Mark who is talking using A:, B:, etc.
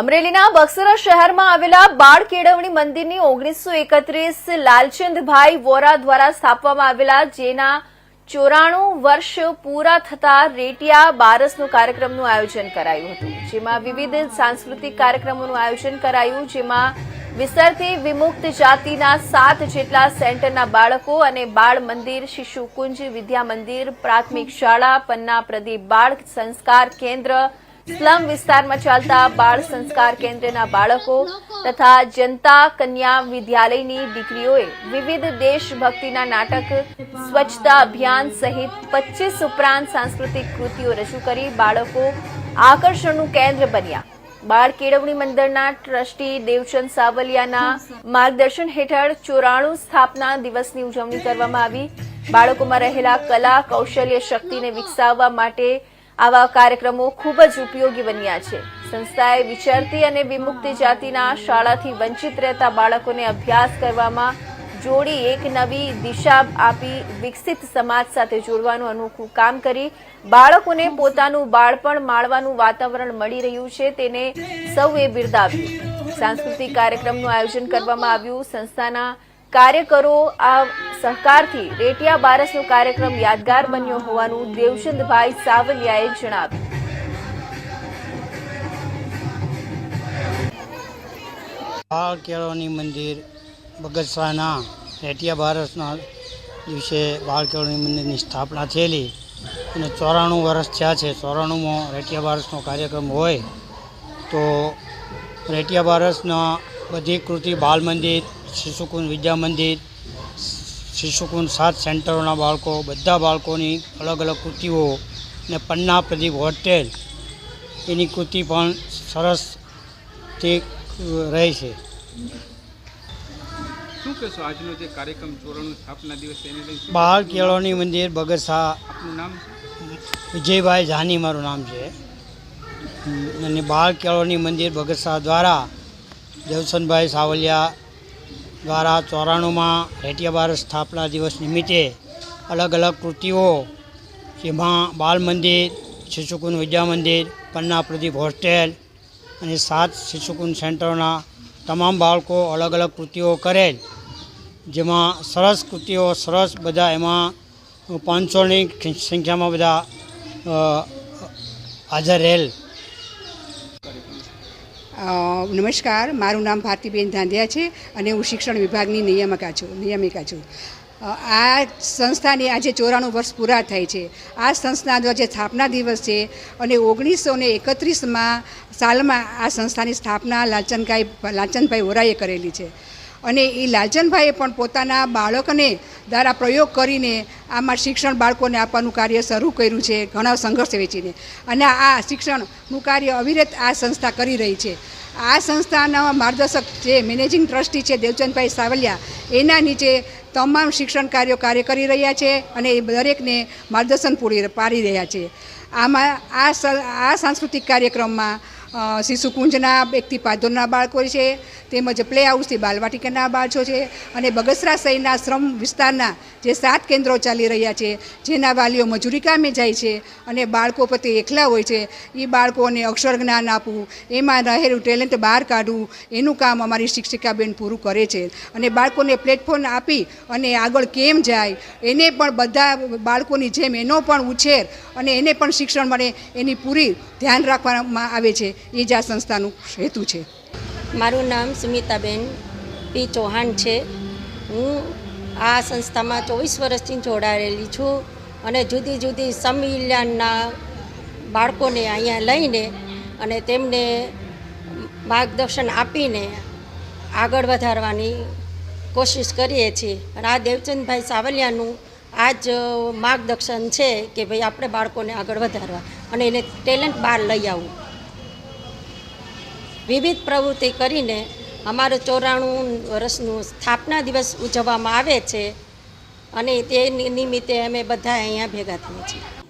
A: અમરેલીના બક્સરા શહેરમાં આવેલા બાળ કેળવણી મંદિરની ઓગણીસો એકત્રીસ લાલચંદભાઈ વોરા દ્વારા સ્થાપવામાં આવેલા, જેના ચોરાણું વર્ષ પૂરા થતા રેટિયા બારસનો કાર્યક્રમનું આયોજન કરાયું હતું. જેમાં વિવિધ સાંસ્કૃતિક કાર્યક્રમોનું આયોજન કરાયું, જેમાં વિસરતી વિમુક્ત જાતિના સાત જેટલા સેન્ટરના બાળકો અને બાળ મંદિર, શિશુકુંજ, વિદ્યા મંદિર, પ્રાથમિક શાળા, પન્ના પ્રદીપ બાળ સંસ્કાર કેન્દ્ર સ્લમ વિસ્તારમાં ચાલતા બાળ સંસ્કાર કેન્દ્રના બાળકો તથા જનતા કન્યા વિદ્યાલયની દીકરીઓએ વિવિધ દેશભક્તિના નાટક, સ્વચ્છતા અભિયાન સહિત પચીસ ઉપરાંત સાંસ્કૃતિક કૃતિઓ રજૂ કરી બાળકો આકર્ષણનું કેન્દ્ર બન્યા. બાળ કેળવણી મંડળના ટ્રસ્ટી દેવચંદ સાવલિયાના માર્ગદર્શન હેઠળ ચોરાણું સ્થાપના દિવસની ઉજવણી કરવામાં આવી. બાળકોમાં રહેલા કલા, કૌશલ્ય, શક્તિને વિકસાવવા માટે આવા કાર્યક્રમો ખૂબ જ ઉપયોગી બન્યા છે. સંસ્થાએ વિચરતી અને વિમુક્ત જાતિના શાળાથી વંચિત રહેતા બાળકોને અભ્યાસ કરવામાં જોડી એક નવી દિશા આપી વિકસિત સમાજ સાથે જોડવાનું અનોખું કામ કરી બાળકોને પોતાનું બાળપણ માણવાનું વાતાવરણ મળી રહ્યું છે તેને સૌએ બિરદાવ્યું. સાંસ્કૃતિક કાર્યક્રમનું આયોજન કરવામાં આવ્યું. સંસ્થાના કાર્યકરો આ સહકારથી રેટિયા બારસનો કાર્યક્રમ યાદગાર બન્યો હોવાનું દેવચંદભાઈ સાવલિયાએ જણાવ્યું.
B: આ કેળવણી મંદિર બગસરાના રેટિયા બારસના દિવસે બાળ કેળવણી મંદિરની સ્થાપના થયેલી અને ચોરાણું વર્ષ થયા છે. ચોરાણુંમાં રેટિયા બારસનો કાર્યક્રમ હોય તો રેટિયા બારસના બધી કૃતિ બાળ મંદિર શિશુકુંજ વિદ્યા મંદિર શિશુકુંજ સાત સેન્ટરોના બાળકો બધા બાળકોની અલગ અલગ કૃતિઓ અને પન્ના પ્રદીપ હોટેલ એની કૃતિ પણ સરસ તે રહે છે.
C: શું કહેશો આજનો જે કાર્યક્રમ ચોરાણું સ્થાપના દિવસ એને લઈને શું
B: બાળ કેળવણી મંદિર
C: આપનું નામ?
B: વિજયભાઈ જાની મારું નામ છે. અને બાળ કેળવણી મંદિર બગસા દ્વારા દેવસનભાઈ સાવલિયા દ્વારા ચોરાણુંમાં રેટિયા બાર સ્થાપના દિવસ નિમિત્તે અલગ અલગ કૃતિઓ, જેમાં બાલ મંદિર શિશુકુન વિદ્યા મંદિર, પન્ના પ્રદીપ હોસ્ટેલ અને સાત શિશુકુન સેન્ટરોના તમામ બાળકો અલગ અલગ કૃતિઓ કરેલ. જેમાં સરસ કૃતિઓ, સરસ બધા એમાં પાંચસોની સંખ્યામાં બધા હાજર રહેલ.
D: નમસ્કાર, મારું નામ ભારતીબેન ધાંધિયા છે અને હું શિક્ષણ વિભાગની નિયામકા છું, નિયામિકા છું. આ સંસ્થાની આજે ચોરાણું વર્ષ પૂરા થાય છે. આ સંસ્થાનો જે સ્થાપના દિવસ છે અને ઓગણીસો ને એકત્રીસમાં સાલમાં આ સંસ્થાની સ્થાપના લાલચંદભાઈ લાલચંદભાઈ ઓરાએ કરેલી છે. અને એ લાલચંદભાઈએ પણ પોતાના બાળકને દ્વારા પ્રયોગ કરીને આમાં શિક્ષણ બાળકોને આપવાનું કાર્ય શરૂ કર્યું છે, ઘણા સંઘર્ષ વેચીને. અને આ શિક્ષણનું કાર્ય અવિરત આ સંસ્થા કરી રહી છે. આ સંસ્થાના માર્ગદર્શક જે મેનેજિંગ ટ્રસ્ટી છે દેવચંદભાઈ સાવલિયા, એના નીચે તમામ શિક્ષણ કાર્યો કાર્ય કરી રહ્યા છે અને એ દરેકને માર્ગદર્શન પૂરી પાડી રહ્યા છે. આમાં આ આ સાંસ્કૃતિક કાર્યક્રમમાં શિશુકુંજના એકથી પાધોરના બાળકો છે, તેમજ પ્લે હાઉસથી બાલવાટિકાના બાળકો છે અને બગસરા શહેરના શ્રમ વિસ્તારના જે સાત કેન્દ્રો ચાલી રહ્યા છે, જેના વાલીઓ મજૂરી કામે જાય છે અને બાળકો પ્રત્યે એકલા હોય છે એ બાળકોને અક્ષર જ્ઞાન આપવું, એમાં રહેલું ટેલેન્ટ બહાર કાઢવું, એનું કામ અમારી શિક્ષિકાબેન પૂરું કરે છે અને બાળકોને પ્લેટફોર્મ આપી અને આગળ કેમ જાય, એને પણ બધા બાળકોની જેમ એનો પણ ઉછેર અને એને પણ શિક્ષણ મળે એની પૂરી ધ્યાન રાખવામાં આવે છે. એ જ આ સંસ્થાનું હેતુ છે.
E: મારું નામ સુમિતાબેન પી ચૌહાણ છે. હું આ સંસ્થામાં ચોવીસ વર્ષથી જોડાયેલી છું અને જુદી જુદી સમિલ્યાનના બાળકોને અહીંયા લઈને અને તેમને માર્ગદર્શન આપીને આગળ વધારવાની કોશિશ કરીએ છીએ. અને આ દેવચંદભાઈ સાવલિયાનું આ જ માર્ગદર્શન છે કે ભાઈ આપણે બાળકોને આગળ વધારવા અને એને ટેલેન્ટ બહાર લઈ આવવું. વિવિધ પ્રવૃત્તિ કરીને અમારો ચોરાણું વર્ષનું સ્થાપના દિવસ ઉજવવામાં આવે છે અને તે નિમિત્તે અમે બધા અહીંયા ભેગા થઈએ છીએ.